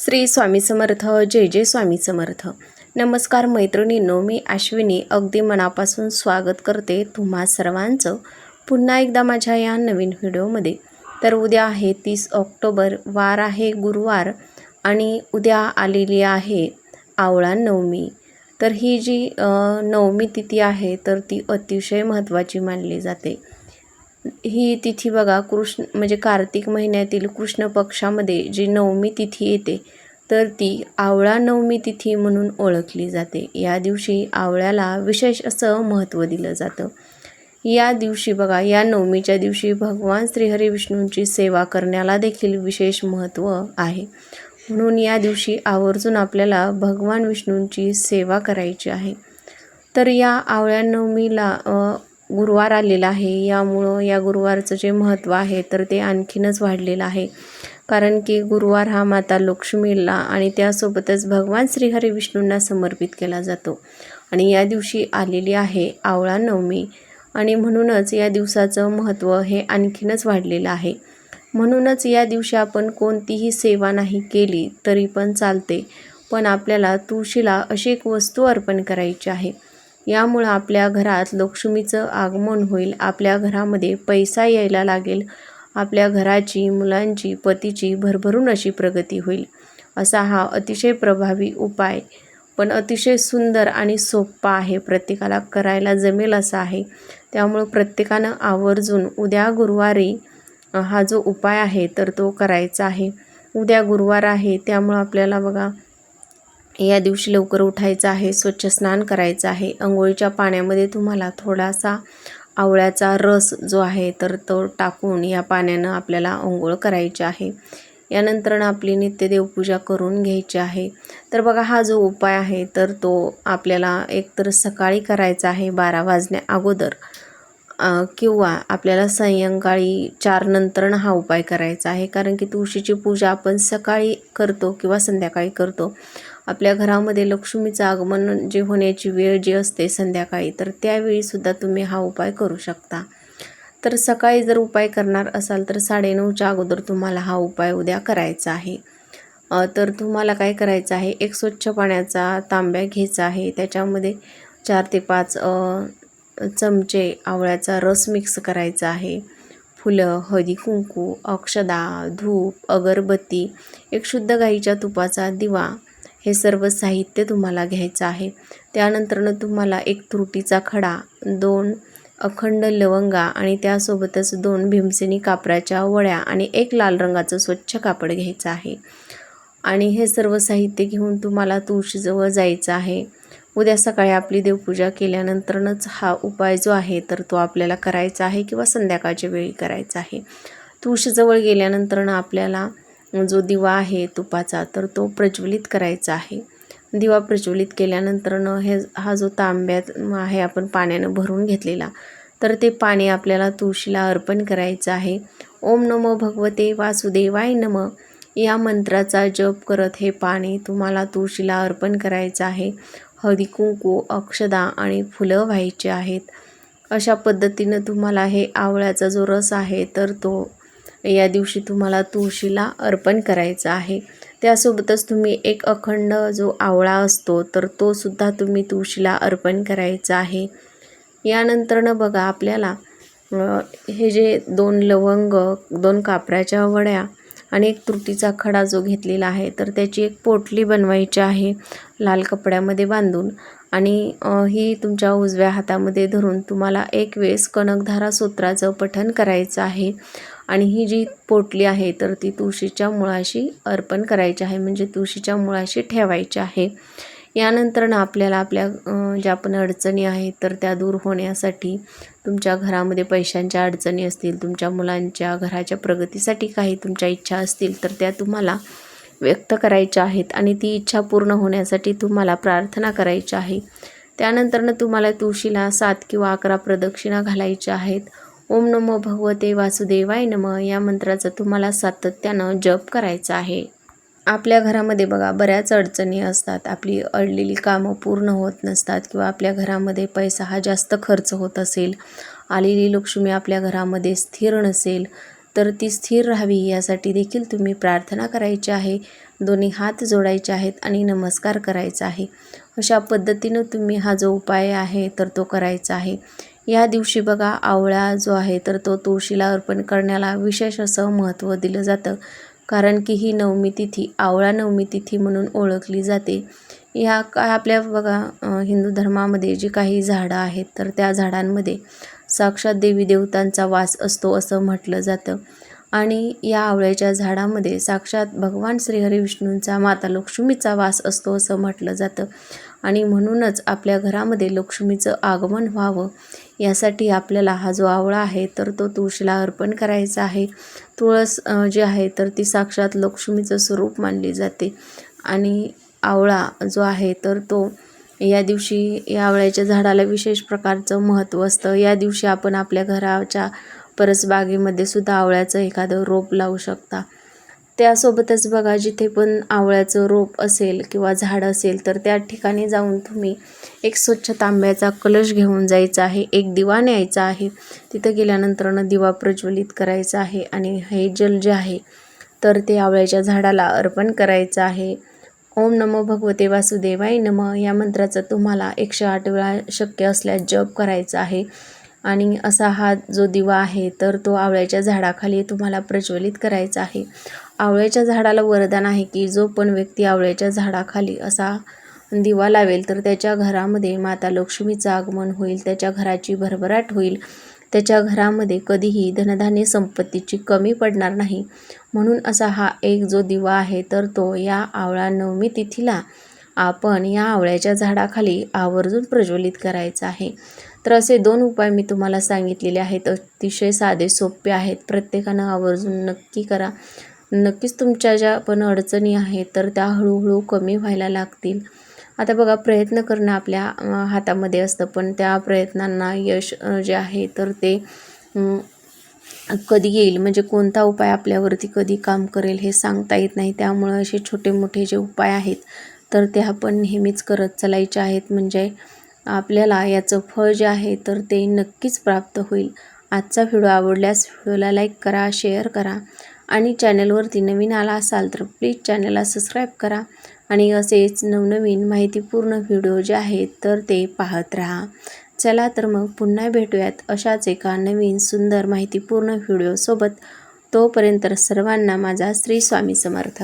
श्री स्वामी समर्थ जय जय स्वामी समर्थ. नमस्कार मैत्रिणींनो मी अश्विनी अगदी मनापासून स्वागत करते तुम्हा सर्वांचं पुन्हा एकदा माझ्या या नवीन व्हिडिओमध्ये. तर उद्या आहे तीस ऑक्टोबर वार आहे गुरुवार आणि उद्या आलेली आहे आवळा नवमी. तर ही जी नवमी तिथी आहे तर ती अतिशय महत्त्वाची मानली जाते. ही तिथी बघा कृष्ण म्हणजे कार्तिक महिन्यातील कृष्ण पक्षामध्ये जी नवमी तिथी येते तर ती आवळा नवमी तिथी म्हणून ओळखली जाते. या दिवशी आवळ्याला विशेष असं महत्त्व दिलं जातं. या दिवशी बघा या नवमीच्या दिवशी भगवान श्रीहरी विष्णूंची सेवा करण्याला देखील विशेष महत्त्व आहे. म्हणून या दिवशी आवर्जून आपल्याला भगवान विष्णूंची सेवा करायची आहे. तर या आवळ्या नवमीला गुरुवार आलेला आहे. यामुळं या गुरुवारचं जे महत्त्व आहे तर ते आणखीनच वाढलेलं आहे. कारण की गुरुवार हा माता लक्ष्मीला आणि त्यासोबतच भगवान श्रीहरी विष्णूंना समर्पित केला जातो. आणि या दिवशी आलेली आहे आवळा नवमी. आणि म्हणूनच या दिवसाचं महत्त्व हे आणखीनच वाढलेलं आहे. म्हणूनच या दिवशी आपण कोणतीही सेवा नाही केली तरी पण चालते. पण आपल्याला तुळशीला अशी एक वस्तू अर्पण करायची आहे. यामुळं आपल्या घरात लक्ष्मीचं आगमन होईल. आपल्या घरामध्ये पैसा यायला लागेल. आपल्या घराची मुलांची पतीची भरभरून अशी प्रगती होईल. असा हा अतिशय प्रभावी उपाय. पण अतिशय सुंदर आणि सोपा आहे. प्रत्येकाला करायला जमेल असा आहे. त्यामुळं प्रत्येकानं आवर्जून उद्या गुरुवारी हा जो उपाय आहे तर तो करायचा आहे. उद्या गुरुवार आहे त्यामुळं आपल्याला बघा या दिवशी लवकर उठायचं आहे स्वच्छ स्नान करायचं आहे. अंघोळीच्या पाण्यामध्ये तुम्हाला थोडासा आवळ्याचा रस जो आहे तर तो टाकून या पाण्यानं आपल्याला अंघोळ करायची आहे. यानंतर आपली नित्य देवपूजा करून घ्यायची आहे. तर बघा हा जो उपाय आहे तर तो आपल्याला एकतर सकाळी करायचा आहे बारा वाजण्या अगोदर किंवा आपल्याला सायंकाळी चार नंतरनं हा उपाय करायचा आहे. कारण की तुळशीची पूजा आपण सकाळी करतो किंवा संध्याकाळी करतो. आपल्या घरामध्ये लक्ष्मीचं आगमन जे होण्याची वेळ जी असते संध्याकाळी तर त्यावेळीसुद्धा तुम्ही हा उपाय करू शकता. तर सकाळी जर उपाय करणार असाल तर साडेनऊच्या अगोदर तुम्हाला हा उपाय उद्या करायचा आहे. तर तुम्हाला काय करायचं आहे? एक स्वच्छ पाण्याचा तांब्या घ्यायचा आहे. त्याच्यामध्ये चार ते पाच चमचे आवळ्याचा रस मिक्स करायचा आहे. फुलं हळदी कुंकू अक्षदा धूप अगरबत्ती एक शुद्ध गाईच्या तुपाचा दिवा हे सर्व साहित्य तुम्हाला घ्यायचं आहे. त्यानंतरनं तुम्हाला एक त्रुटीचा खडा दोन अखंड लवंगा आणि त्यासोबतच दोन भीमसेनी कापराच्या वळ्या आणि एक लाल रंगाचं स्वच्छ कापड घ्यायचं आहे. आणि हे सर्व साहित्य घेऊन तुम्हाला तुळशीजवळ जायचं आहे. उद्या सकाळी आपली देवपूजा केल्यानंतरनच हा उपाय जो आहे तर तो आपल्याला करायचा आहे किंवा संध्याकाळच्या वेळी करायचा आहे. तुळशीजवळ गेल्यानंतरनं आपल्याला जो दिवा आहे तुपाचा तर तो प्रज्वलित करायचा आहे. दिवा प्रज्वलित केल्यानंतरनं हे हा जो तांब्यात आहे आपण पाण्यानं भरून घेतलेला तर ते पाणी आपल्याला तुळशीला अर्पण करायचं आहे. ओम नमो भगवते वासुदेवाय नम. या मंत्राचा जप करत हे पाणी तुम्हाला तुळशीला अर्पण करायचं आहे. हळदी कुंकू अक्षदा आणि फुलं व्हायची आहेत. अशा पद्धतीनं तुम्हाला हे आवळ्याचा जो रस आहे तर तो या दिवशी तुम्हाला तुळशीला अर्पण करायचं आहे. त्यासोबतच तुम्ही एक अखंड जो आवळा असतो तर तो सुद्धा तुम्ही तुळशीला अर्पण करायचा आहे. यानंतरनं बघा आपल्याला हे जे दोन लवंग दोन कापराच्या वड्या आणि एक तुरटीचा खडा जो घेतलेला आहे तर त्याची एक पोटली बनवायची आहे लाल कपड्यामध्ये बांधून. आणि ही तुमच्या उजव्या हातामध्ये धरून तुम्हाला एक वेळेस कणकधारा सूत्राचं पठण करायचं आहे. आणि ही जी पोटली आहे तर ती तुळशीच्या मुळाशी अर्पण करायची आहे म्हणजे तुळशीच्या मुळाशी ठेवायची आहे. यानंतर आपल्याला आपल्या ज्या पण अडचणी आहेत तर त्या दूर होण्यासाठी तुमच्या घरामध्ये पैशांच्या अडचणी असतील तुमच्या मुलांच्या घराच्या प्रगतीसाठी काही तुमच्या इच्छा असतील तर त्या तुम्हाला व्यक्त करायच्या आहेत आणि ती इच्छा पूर्ण होण्यासाठी तुम्हाला प्रार्थना करायची आहे. त्यानंतरनं तुम्हाला तुळशीला सात किंवा अकरा प्रदक्षिणा घालायच्या आहेत. ओम नमो भगवते वासुदेवाय नम. या मंत्राचा तुम्हाला सातत्यानं जप करायचा आहे. आपल्या घरामध्ये बघा बऱ्याच अडचणी असतात. आपली अडलेली कामं पूर्ण होत नसतात किंवा आपल्या घरामध्ये पैसा हा जास्त खर्च होत असेल आलेली लक्ष्मी आपल्या घरामध्ये स्थिर नसेल तर ती स्थिर राहावी यासाठी देखील तुम्ही प्रार्थना करायची आहे. दोन्ही हात जोडायचे आहेत आणि नमस्कार करायचा आहे. अशा पद्धतीनं तुम्ही हा जो उपाय आहे तर तो करायचा आहे. या दिवशी बघा आवळा जो आहे तर तो तुळशीला अर्पण करण्याला विशेष असं महत्त्व दिलं जातं. कारण की ही नवमी तिथी आवळा नवमी तिथी म्हणून ओळखली जाते. या का आपल्या बघा हिंदू धर्मामध्ये जी काही झाडं आहेत तर त्या झाडांमध्ये साक्षात देवी देवतांचा वास असतो असं म्हटलं जातं. आणि या आवळ्याच्या झाडामध्ये साक्षात भगवान श्रीहरी विष्णूंचा माता लक्ष्मीचा वास असतो असं म्हटलं जातं. आणि म्हणूनच आपल्या घरामध्ये लक्ष्मीचं आगमन व्हावं यासाठी आपल्याला हा जो आवळा आहे तर तो तुळशीला अर्पण करायचा आहे. तुळस जी आहे तर ती साक्षात लक्ष्मीचं स्वरूप मानली जाते. आणि आवळा जो आहे तर तो या दिवशी या आवळ्याच्या झाडाला विशेष प्रकारचं महत्त्व असतं. या दिवशी आपण आपल्या घराच्या परसबागेमध्ये सुद्धा आवळ्याचं एखादं रोप लावू शकता. त्यासोबतच बघा जिथे पण आवळ्याचं रोप असेल किंवा झाड असेल तर त्या ठिकाणी जाऊन तुम्ही एक स्वच्छ तांब्याचा कलश घेऊन जायचा आहे एक दिवा न्यायचा आहे. तिथं गेल्यानंतरनं दिवा प्रज्वलित करायचा आहे आणि हे जल जे आहे तर ते आवळ्याच्या झाडाला अर्पण करायचं आहे. ओम नमो भगवते वासुदेवाय नम. या मंत्राचा तुम्हाला एकशे आठ वेळा शक्य असल्यास जप करायचा आहे. आणि असा हा जो दिवा आहे तर तो आवळ्याच्या झाडाखाली तुम्हाला प्रज्वलित करायचा आहे. आवळ्याच्या झाडाला वरदान आहे की जो पण व्यक्ती आवळ्याच्या झाडाखाली असा दिवा लावेल तर त्याच्या घरामध्ये माता लक्ष्मीचं आगमन होईल त्याच्या घराची भरभराट होईल. त्याच्या घरामध्ये कधीही धनधान्य संपत्तीची कमी पडणार नाही. म्हणून असा हा एक जो दिवा आहे तर तो या आवळा नवमी तिथीला आपण या आवळ्याच्या झाडाखाली आवर्जून प्रज्वलित करायचा आहे. तर असे दोन उपाय मी तुम्हाला सांगितलेले आहेत. अतिशय साधे सोपे आहेत. प्रत्येकानं आवर्जून नक्की करा. नक्कीच तुमच्या ज्या पण अडचणी आहेत तर त्या हळूहळू कमी व्हायला लागतील. आता बघा प्रयत्न करणं आपल्या हातामध्ये असतं पण त्या प्रयत्नांना यश जे आहे तर ते कधी येईल? म्हणजे कोणता उपाय आपल्यावरती कधी काम करेल हे सांगता येत नाही. त्यामुळं असे छोटे मोठे जे उपाय आहेत तर ते आपण नेहमीच करत चालायचे आहेत. म्हणजे आपल्याला याचं फळ जे आहे तर ते नक्कीच प्राप्त होईल. आजचा व्हिडिओ आवडल्यास व्हिडिओला लाईक करा शेअर करा. आणि चॅनलवरती नवीन आला असाल तर प्लीज चॅनलला सबस्क्राईब करा आणि असेच नवनवीन माहितीपूर्ण व्हिडिओ जे आहेत तर ते पाहत राहा. चला तर मग पुन्हा भेटूयात अशाच एका नवीन सुंदर माहितीपूर्ण व्हिडिओसोबत. तोपर्यंत सर्वांना माझा श्री स्वामी समर्थ.